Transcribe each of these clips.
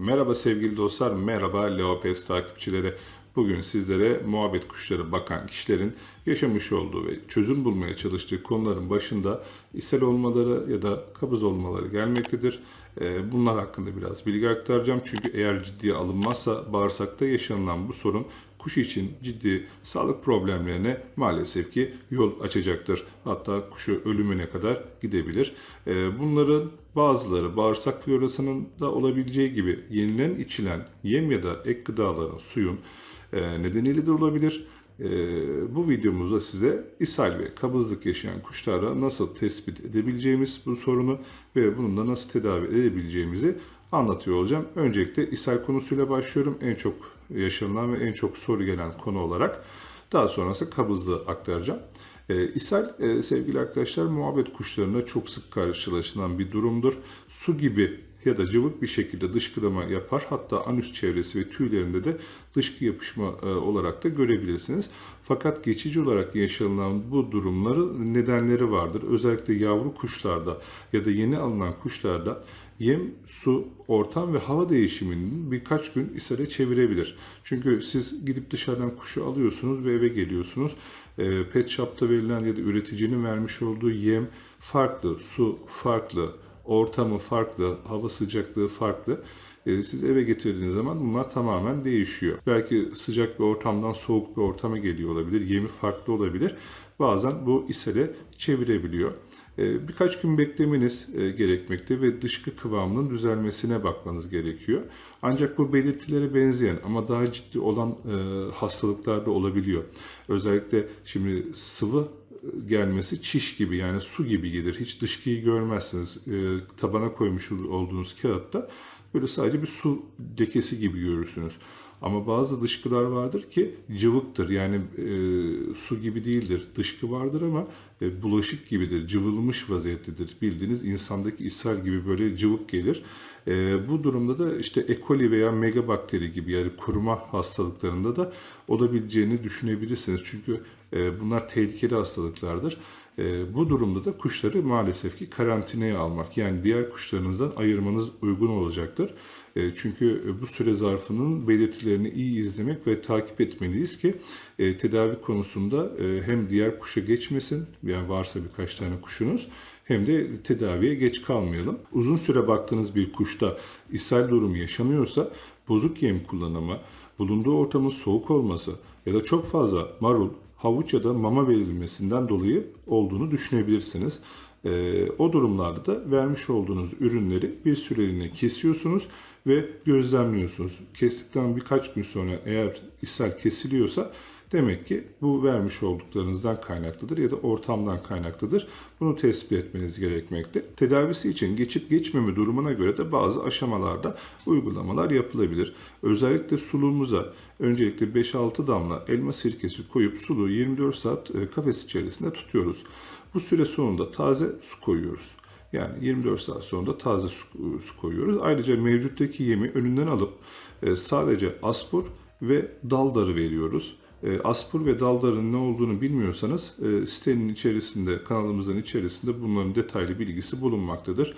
Merhaba sevgili dostlar, merhaba Leopes takipçileri. Bugün sizlere muhabbet kuşları bakan kişilerin yaşamış olduğu ve çözüm bulmaya çalıştığı konuların başında ishal olmaları ya da kabız olmaları gelmektedir. Ee, Bunlar hakkında biraz bilgi aktaracağım. Çünkü eğer ciddiye alınmazsa bağırsakta yaşanılan bu sorun kuş için ciddi sağlık problemlerine maalesef ki yol açacaktır. Hatta kuşu ölümüne kadar gidebilir. Ee, Bunların bazıları bağırsak florasının da olabileceği gibi yenilen içilen yem ya da ek gıdaların suyun e, nedeniyle de olabilir. E, Bu videomuzda size ishal ve kabızlık yaşayan kuşlara nasıl tespit edebileceğimiz bu sorunu ve bununla nasıl tedavi edebileceğimizi anlatıyor olacağım. Öncelikle ishal konusuyla başlıyorum. En çok yaşanılan ve en çok soru gelen konu olarak. Daha sonrası kabızlığı aktaracağım. E, ishal e, sevgili arkadaşlar muhabbet kuşlarında çok sık karşılaşılan bir durumdur. Su gibi ya da cıvık bir şekilde dışkılama yapar. Hatta anüs çevresi ve tüylerinde de dışkı yapışma e, olarak da görebilirsiniz. Fakat geçici olarak yaşanılan bu durumların nedenleri vardır. Özellikle yavru kuşlarda ya da yeni alınan kuşlarda yem, su, ortam ve hava değişiminin birkaç gün ishale çevirebilir. Çünkü siz gidip dışarıdan kuşu alıyorsunuz ve eve geliyorsunuz. E, Pet shop'ta verilen ya da üreticinin vermiş olduğu yem farklı, su farklı, ortamı farklı, hava sıcaklığı farklı. E, Siz eve getirdiğiniz zaman bunlar tamamen değişiyor. Belki sıcak bir ortamdan soğuk bir ortama geliyor olabilir. Yemi farklı olabilir. Bazen bu ishale çevirebiliyor. E, Birkaç gün beklemeniz e, gerekmekte ve dışkı kıvamının düzelmesine bakmanız gerekiyor. Ancak bu belirtilere benzeyen ama daha ciddi olan e, hastalıklar da olabiliyor. Özellikle şimdi sıvı gelmesi çiş gibi yani su gibi gelir. Hiç dışkıyı görmezsiniz. E, tabana koymuş olduğunuz kağıtta böyle sadece bir su lekesi gibi görürsünüz. Ama bazı dışkılar vardır ki cıvıktır. Yani e, su gibi değildir. Dışkı vardır ama bulaşık gibidir. Cıvılmış vaziyettedir. Bildiğiniz insandaki ishal gibi böyle cıvık gelir. E, bu durumda da işte E. coli veya megabakteri gibi yani kuruma hastalıklarında da olabileceğini düşünebilirsiniz. Çünkü e, bunlar tehlikeli hastalıklardır. E, bu durumda da kuşları maalesef ki karantinaya almak yani diğer kuşlarınızdan ayırmanız uygun olacaktır. E, çünkü bu süre zarfının belirtilerini iyi izlemek ve takip etmeliyiz ki e, tedavi konusunda e, hem diğer kuşa geçmesin yani varsa birkaç tane kuşunuz hem de tedaviye geç kalmayalım. Uzun süre baktığınız bir kuşta ishal durumu yaşanıyorsa bozuk yem kullanımı, bulunduğu ortamın soğuk olması ya da çok fazla marul, havuç ya da mama verilmesinden dolayı olduğunu düşünebilirsiniz. Ee, o durumlarda da vermiş olduğunuz ürünleri bir süreliğine kesiyorsunuz ve gözlemliyorsunuz. Kestikten birkaç gün sonra eğer ishal kesiliyorsa demek ki bu vermiş olduklarınızdan kaynaklıdır ya da ortamdan kaynaklıdır. Bunu tespit etmeniz gerekmekte. Tedavisi için geçip geçmeme durumuna göre de bazı aşamalarda uygulamalar yapılabilir. Özellikle suluğumuza öncelikle 5-6 damla elma sirkesi koyup suluğu 24 saat e, kafes içerisinde tutuyoruz. Bu süre sonunda taze su koyuyoruz. Yani 24 saat sonunda taze su, su koyuyoruz. Ayrıca mevcuttaki yemi önünden alıp e, sadece aspur ve daldarı veriyoruz. E, aspur ve daldarın ne olduğunu bilmiyorsanız e, sitenin içerisinde, kanalımızın içerisinde bunların detaylı bilgisi bulunmaktadır.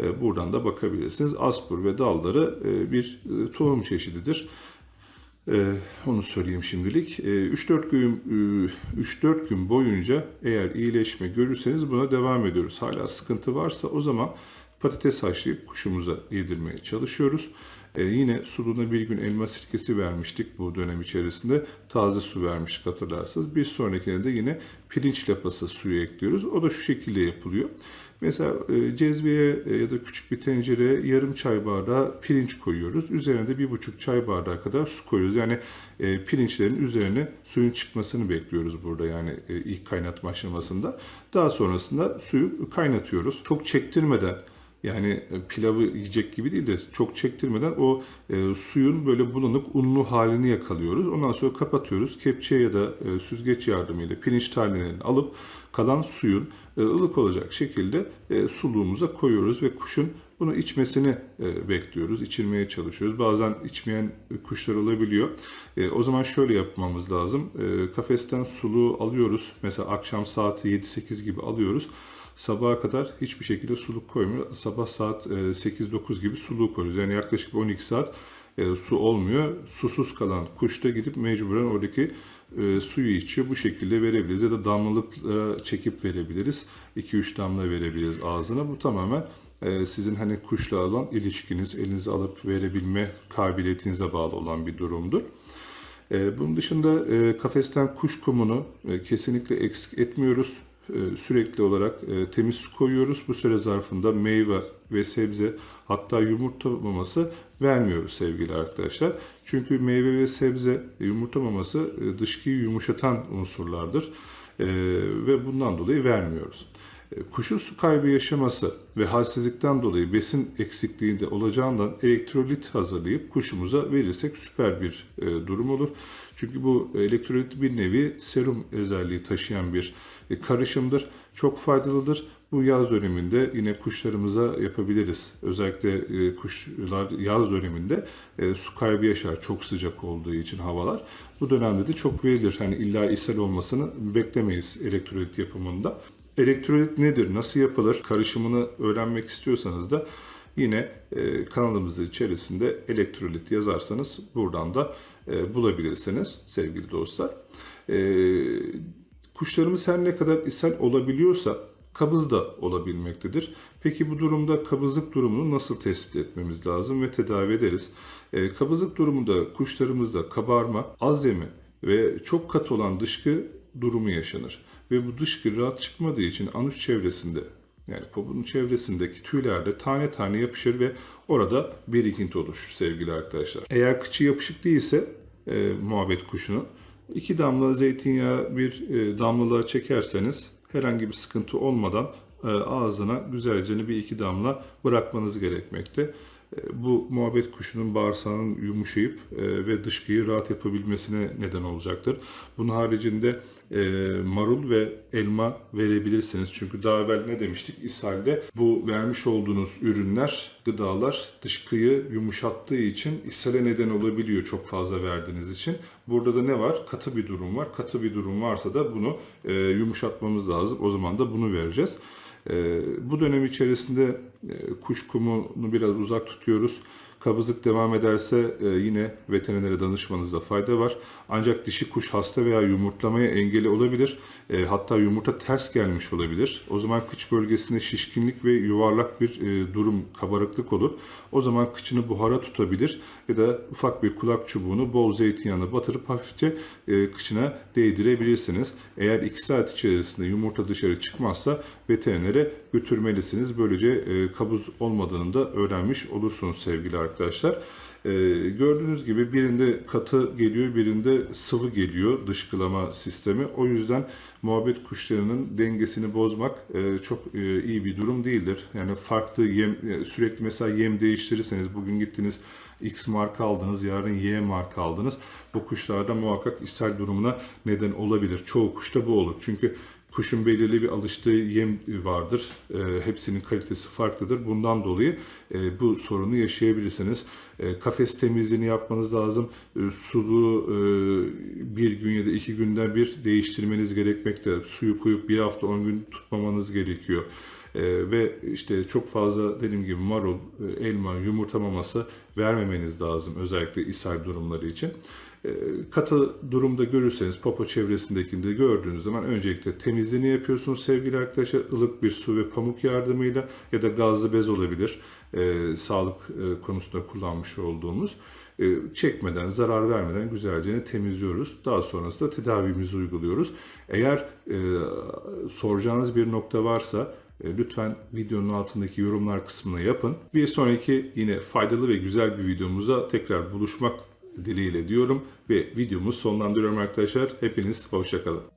E, buradan da bakabilirsiniz. Aspur ve daldarı e, bir e, tohum çeşididir. Ee, onu söyleyeyim şimdilik. Ee, 3-4 gün e, 3-4 gün boyunca eğer iyileşme görürseniz buna devam ediyoruz. Hala sıkıntı varsa o zaman patates haşlayıp kuşumuza yedirmeye çalışıyoruz. Ee, yine suluğuna bir gün elma sirkesi vermiştik bu dönem içerisinde. Taze su vermiştik hatırlarsınız. Bir sonrakine de yine pirinç lapası suyu ekliyoruz. O da şu şekilde yapılıyor. Mesela e, cezveye e, ya da küçük bir tencereye yarım çay bardağı pirinç koyuyoruz. Üzerine de bir buçuk çay bardağı kadar su koyuyoruz. Yani e, pirinçlerin üzerine suyun çıkmasını bekliyoruz burada yani e, ilk kaynatma aşamasında. Daha sonrasında suyu kaynatıyoruz. Çok çektirmeden yani e, pilavı yiyecek gibi değil de çok çektirmeden o e, suyun böyle bulanık unlu halini yakalıyoruz. Ondan sonra kapatıyoruz. Kepçe ya da e, süzgeç yardımıyla pirinç tanelerini alıp kalan suyun e, ılık olacak şekilde e, suluğumuza koyuyoruz ve kuşun bunu içmesini e, bekliyoruz, içirmeye çalışıyoruz. Bazen içmeyen kuşlar olabiliyor. E, o zaman şöyle yapmamız lazım. E, kafesten suluğu alıyoruz. Mesela akşam saati 7-8 gibi alıyoruz. Sabaha kadar hiçbir şekilde suluk koymuyor. Sabah saat e, 8-9 gibi suluğu koyuyoruz. Yani yaklaşık 12 saat e, su olmuyor. Susuz kalan kuş da gidip mecburen oradaki e, suyu içiyor. Bu şekilde verebiliriz ya da damlalıkla çekip verebiliriz. 2-3 damla verebiliriz ağzına. Bu tamamen e, sizin hani kuşla olan ilişkiniz, elinize alıp verebilme kabiliyetinize bağlı olan bir durumdur. E, bunun dışında e, kafesten kuş kumunu e, kesinlikle eksik etmiyoruz. E, sürekli olarak e, temiz su koyuyoruz. Bu süre zarfında meyve ve sebze hatta yumurta maması vermiyoruz sevgili arkadaşlar. Çünkü meyve ve sebze yumurta maması e, dışkıyı yumuşatan unsurlardır. E, ve bundan dolayı vermiyoruz. E, Kuşun su kaybı yaşaması ve halsizlikten dolayı besin eksikliğinde olacağından elektrolit hazırlayıp kuşumuza verirsek süper bir e, durum olur. Çünkü bu elektrolit bir nevi serum özelliği taşıyan bir e, karışımdır. Çok faydalıdır. Bu yaz döneminde yine kuşlarımıza yapabiliriz. Özellikle kuşlar yaz döneminde su kaybı yaşar çok sıcak olduğu için havalar. Bu dönemde de çok verilir. Hani illa ishal olmasını beklemeyiz elektrolit yapımında. Elektrolit nedir, nasıl yapılır karışımını öğrenmek istiyorsanız da yine e, kanalımızın içerisinde elektrolit yazarsanız buradan da e, bulabilirsiniz sevgili dostlar. E, kuşlarımız her ne kadar ishal olabiliyorsa kabız da olabilmektedir. Peki bu durumda kabızlık durumunu nasıl tespit etmemiz lazım ve tedavi ederiz? E, kabızlık durumunda kuşlarımızda kabarma, az yeme ve çok katı olan dışkı durumu yaşanır. Ve bu dışkı rahat çıkmadığı için anüs çevresinde yani popunun çevresindeki tüylerde tane tane yapışır ve orada birikinti oluşur sevgili arkadaşlar. Eğer kıçı yapışık değilse e, muhabbet kuşunu iki damla zeytinyağı bir e, damlalığa çekerseniz herhangi bir sıkıntı olmadan e, ağzına güzelce bir iki damla bırakmanız gerekmekte. E, Bu muhabbet kuşunun bağırsağının yumuşayıp e, ve dışkıyı rahat yapabilmesine neden olacaktır. Bunun haricinde e, marul ve elma verebilirsiniz. Çünkü daha evvel ne demiştik? İshalde bu vermiş olduğunuz ürünler, gıdalar dışkıyı yumuşattığı için ishale neden olabiliyor çok fazla verdiğiniz için. Burada da ne var? Katı bir durum var. Katı bir durum varsa da bunu e, yumuşatmamız lazım. O zaman da bunu vereceğiz. E, bu dönem içerisinde e, kuş kumunu biraz uzak tutuyoruz. Kabızlık devam ederse e, yine veterinere danışmanızda fayda var. Ancak dişi kuş hasta veya yumurtlamaya engeli olabilir. E, hatta yumurta ters gelmiş olabilir. O zaman kıç bölgesinde şişkinlik ve yuvarlak bir e, durum, kabarıklık olur. O zaman kıçını buhara tutabilir ya da ufak bir kulak çubuğunu bol zeytinyağına batırıp hafifçe e, kıçına değdirebilirsiniz. Eğer 2 saat içerisinde yumurta dışarı çıkmazsa veterinere götürmelisiniz. Böylece e, kabuz olmadığını da öğrenmiş olursunuz sevgili arkadaşlar. E, gördüğünüz gibi birinde katı geliyor, birinde sıvı geliyor dışkılama sistemi. O yüzden muhabbet kuşlarının dengesini bozmak e, çok e, iyi bir durum değildir. Yani farklı yem, e, sürekli mesela yem değiştirirseniz bugün gittiniz X marka aldınız, yarın Y marka aldınız. Bu kuşlarda muhakkak ishal durumuna neden olabilir. Çoğu kuşta bu olur. Çünkü Kuşun belirli bir alıştığı yem vardır. E, hepsinin kalitesi farklıdır. Bundan dolayı e, bu sorunu yaşayabilirsiniz. E, kafes temizliğini yapmanız lazım. E, sulu e, bir gün ya da iki günden bir değiştirmeniz gerekmekte. Suyu koyup bir hafta on gün tutmamanız gerekiyor. E, ve işte çok fazla dediğim gibi marul, e, elma, yumurta maması vermemeniz lazım özellikle ishal durumları için. E, katı durumda görürseniz popo çevresindekinde gördüğünüz zaman öncelikle temizliğini yapıyorsunuz sevgili arkadaşlar. ılık bir su ve pamuk yardımıyla ya da gazlı bez olabilir. E, sağlık e, konusunda kullanmış olduğumuz. E, çekmeden, zarar vermeden güzelce temizliyoruz. Daha sonrasında tedavimizi uyguluyoruz. Eğer e, soracağınız bir nokta varsa e, lütfen videonun altındaki yorumlar kısmına yapın. Bir sonraki yine faydalı ve güzel bir videomuza tekrar buluşmak dileğiyle diyorum ve videomu sonlandırıyorum arkadaşlar. Hepiniz hoşçakalın.